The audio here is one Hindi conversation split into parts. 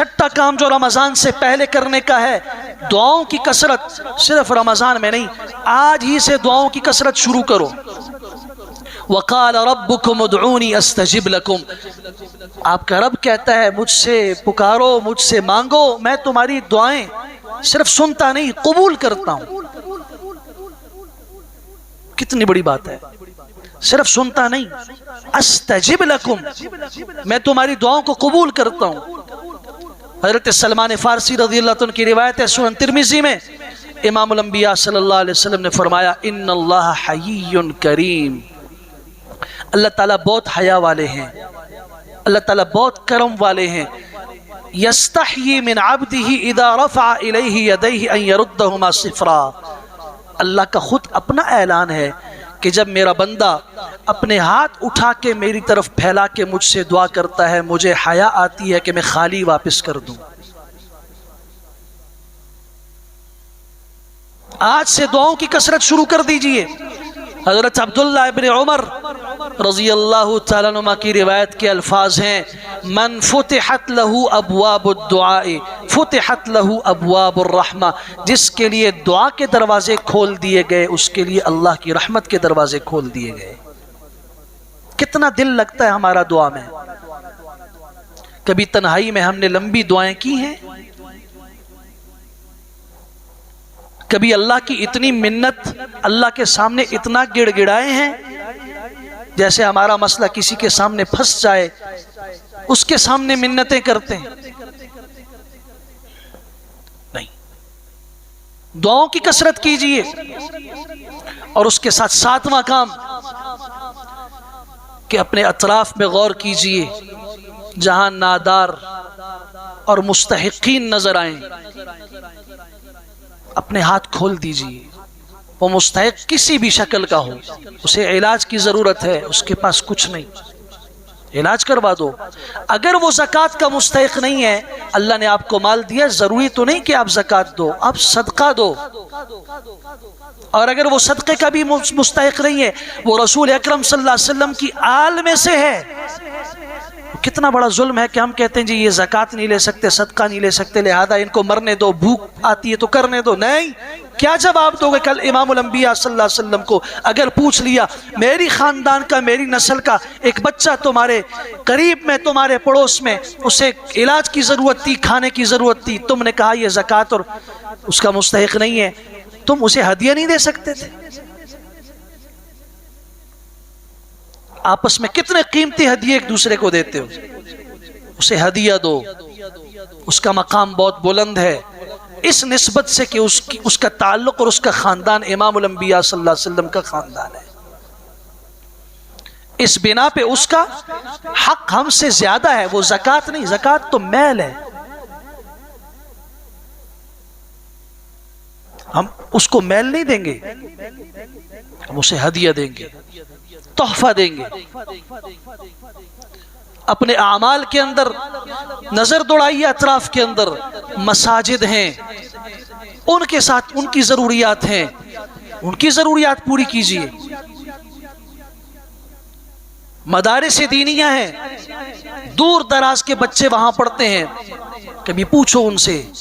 छठा काम जो रमज़ान से पहले करने का है, दुआओं की कसरत सिर्फ़ रमज़ान में नहीं, आज ही से दुआओं की कसरत शुरू करो। वकाल उदऊनी अस्तजिब लकुम। आपका रब कहता है, मुझसे पुकारो, मुझसे मांगो, मैं तुम्हारी दुआएँ सिर्फ़ सुनता नहीं, कबूल करता हूँ। कितनी बड़ी बात है। सिर्फ़ सुनता नहीं, अस्तजिब लकुम। मैं तुम्हारी दुआओं को कबूल करता हूँ। हज़रत सलमान फ़ारसी रज़ी की रिवायत है सुन तिरमिजी में। इमामबिया अलैहि ने फरमाया करीम। अल्लाह ताला बहुत हया वाले हैं। अल्लाह ताला बहुत करम वाले हैं। मिन अल्लाह का खुद अपना ऐलान है। कि जब मेरा बंदा अपने हाथ उठा के मेरी तरफ़ फैला के मुझसे दुआ करता है, मुझे हया आती है कि मैं खाली वापस कर दूँ। आज से दुआओं की कसरत शुरू कर दीजिए। हज़रत अब्दुल्ला इबन उमर रज़ी अल्लाह तुमा की रिवायत के अल्फाज हैं, मन फ़ुतहत लहू अबवाबुद्दुआए फ़ुतहत लहू अबवाबुर्रहमा जिसके लिए दुआ के दरवाजे खोल दिए गए, उसके लिए अल्लाह की रहमत के दरवाजे खोल दिए गए। कितना दिल लगता है हमारा दुआ में। कभी तन्हाई में हमने लंबी दुआएँ की हैं? कभी अल्लाह की इतनी मिन्नत, अल्लाह के सामने इतना गिड़गिड़ाए हैं? जैसे हमारा मसला किसी के सामने फंस जाए, उसके सामने मिन्नतें करते हैं। नहीं। दुआओं की कसरत कीजिए और उसके साथ सातवां काम कि अपने अतराफ में गौर कीजिए, जहाँ नादार और मुस्तकिन नज़र आए। अपने हाथ खोल दीजिए। वो मुस्तक किसी भी शक्ल का हो। उसे इलाज की ज़रूरत है, उसके पास कुछ नहीं। इलाज करवा दो। अगर वो जक़ात का मुस्तक नहीं है, अल्लाह ने आपको माल दिया, ज़रूरी तो नहीं कि आप जक़ात दो, आप सदका दो। और अगर वो सदक़े का भी मुस्तक नहीं है, वो रसूल अक्रम वसल्लम की आल में से है। कितना बड़ा जुल्म है कि हम कहते हैं, जी, ये जक़ात नहीं ले सकते, सदका नहीं ले सकते, लिहाजा इनको मरने दो, भूख आती है तो करने दो। नहीं। क्या जवाब दोगे कल इमामबिया वसल्लम को? अगर पूछ लिया, मेरी ख़ानदान का, मेरी नस्ल का, एक बच्चा तुम्हारे करीब में, तुम्हारे पड़ोस में, उसे इलाज की ज़रूरत थी, खाने की ज़रूरत थी, तुमने कहा यह जक़ात और उसका मुस्तक नहीं है। तुम उसे हदिया नहीं दे सकते थे। आपस में कितने कीमती हदिये एक दूसरे को देते हो? उसे हदिया दो। उसका मकाम बहुत बुलंद है। इस नस्बत से कि उसकी उसका ताल्लुक और उसका ख़ानदान इमामबिया वसल्लम का ख़ानदान है। इस बिना पे उसका हक हमसे ज़्यादा है, वो जक़ात नहीं, जक़ात तो मैल है। हम उसको मैल नहीं देंगे, हम उसे हदिया देंगे, तोहफा देंगे। अपने अमाल के अंदर, नज़र दौड़ाइए अतराफ के अंदर, मसाजिद हैं। उनके साथ उनकी जरूरियात हैं। उनकी जरूरियात पूरी कीजिए। मदारस दीनिया हैं। दूर दराज के बच्चे वहाँ पढ़ते हैं। कभी पूछो उनसे,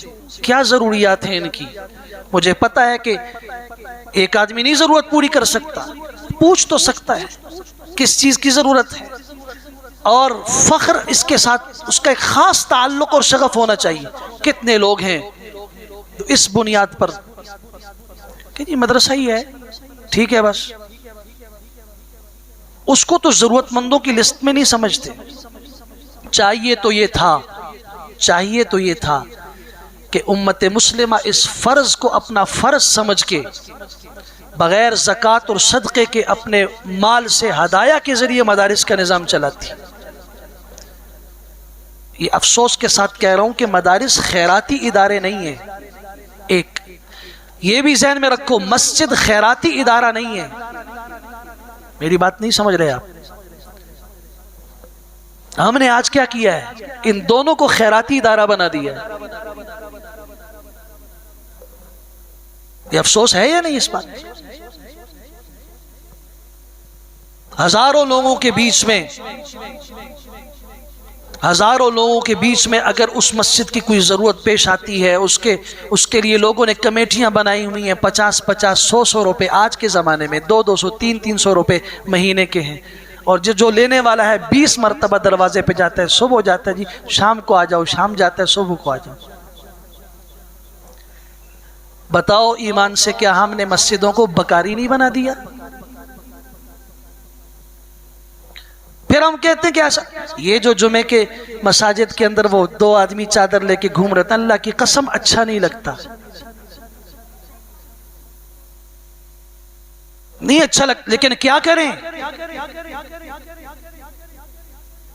क्या जरूरियात हैं इनकी? मुझे पता है कि एक आदमी नहीं ज़रूरत पूरी कर सकता। पूछ तो सकता है, किस चीज़ की ज़रूरत है? और फख्र इसके साथ, उसका एक खास ताल्लुक और शगफ होना चाहिए। कितने लोग हैं तो इस बुनियाद पर? कि मदरसा ही है। ठीक है बस। उसको तो जरूरतमंदों की लिस्ट में नहीं समझते। चाहिए तो ये था। चाहिए तो ये था कि उम्मत मुस्लिमा इस फ़र्ज़ को अपना फ़र्ज़ समझ के, बग़ैर ज़क़़त और सदक़े के अपने माल से हदाया के ज़रिए मदारस का निज़ाम चलाती। ये अफसोस के साथ कह रहा हूँ कि मदारस खैराती इदारे नहीं है। एक, ये भी जहन में रखो, मस्जिद खैराती इदारा नहीं है। मेरी बात नहीं समझ रहे आप? हमने आज क्या किया है? इन दोनों को खैराती इदारा बना दिया ये अफसोस है या नहीं इस बात? हज़ारों लोगों के बीच में हज़ारों लोगों के बीच में अगर उस मस्जिद की कोई ज़रूरत पेश आती है, उसके उसके लिए लोगों ने कमेटियाँ बनाई हुई हैं, पचास पचास, सौ सौ रुपये आज के ज़माने में, दो दो सौ, तीन तीन सौ रुपये महीने के हैं। और जो जो लेने वाला है, बीस मरतबा दरवाजे पे जाता है, सुबह जाता है, जी, शाम को आ जाओ, शाम जाता है, सुबह को आ जाओ। बताओ ईमान से क्या हमने मस्जिदों को बकारी नहीं बना दिया? फिर हम कहते हैं कि ऐसा ये जो जुमे के मसाजिद के अंदर वो दो आदमी चादर लेके घूम रहे थे, अल्लाह की कसम अच्छा नहीं लगता। नहीं अच्छा लगता लेकिन क्या करें?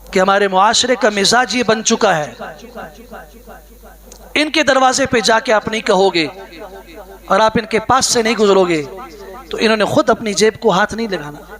कि हमारे मुआशरे का मिजाज ये बन चुका है। इनके दरवाजे पे जाके आप नहीं कहोगे, और आप इनके पास से नहीं गुजरोगे तो इन्होंने खुद अपनी जेब को हाथ नहीं लगाना।